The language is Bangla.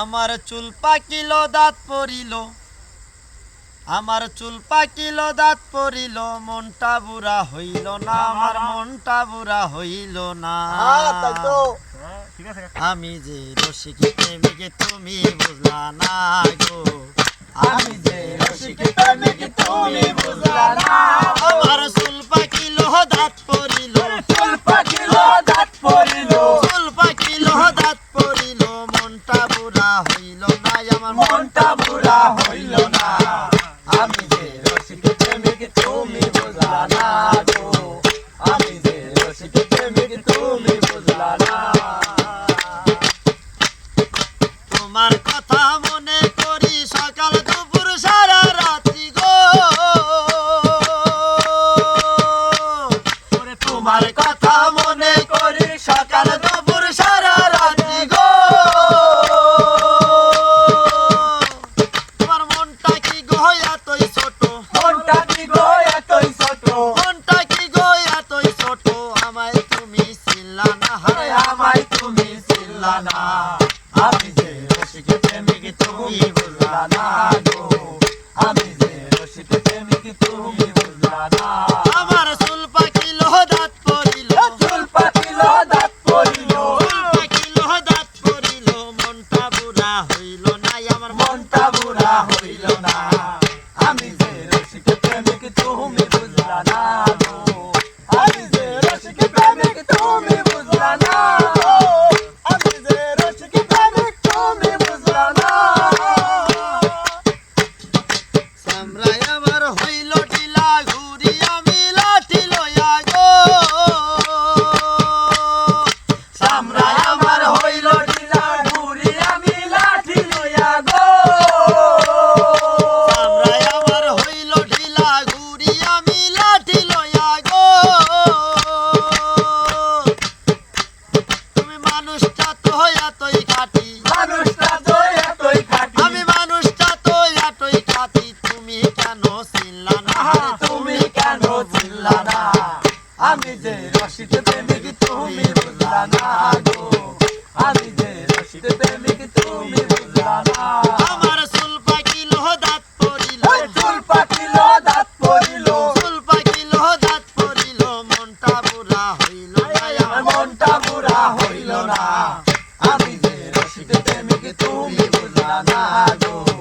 আমার চুল পাকিল দাঁত পড়িল আমার চুল পাকিল দাঁত পড়িল মনটা বুড়া হইল না আমার মনটা বুড়া হইল না। আছে আমি যে রসিক প্রেমিকে তুমি বুঝলা না গো। আমি যে রসিক প্রেমিক তুমি বুঝলা না। আমার চুল পাকিল দাঁত পড়িল চুল পাখিল মনটা বুড়া হইল না আমি যে রসিক প্রেমিক তুমি বোঝা না রসিক প্রেমিক তুমি বুঝলা না গো। আমি যে রসিক প্রেমিক তুমি বুঝলা না। আমার চুল পাকিল দাঁত পড়িল চুল পাতিল দাঁত পড়িল চুল পাকিল দাঁত পড়িল মনটা বুড়া হইল না আমার মনটা বুড়া হইল না। আমার হইল টিলা, ঘুরি আমি লাঠি লইয়া গো। আমার হইল ঢিলা ঘুরি আমি লাঠি লইয়া গো। আমার হইল ঢিলা ঘুরি আমি লাঠি লইয়া গো। মানুষটা তো এতই খাটি মানুষটা আমি প্রেমিক তুমি বুঝলা না গো। আমি যে রসিদ প্রেমিক তুমি বুঝলা না। আমার চুল পাকিল দাঁত পড়িল। চুল পাকিল দাঁত পড়িল। চুল পাকিল দাঁত পড়িল। মনটা বুড়া হইল আমার মনটা বুড়া হইল না। আমি যে রসিদ প্রেমিক তুমি বুঝলা না গো।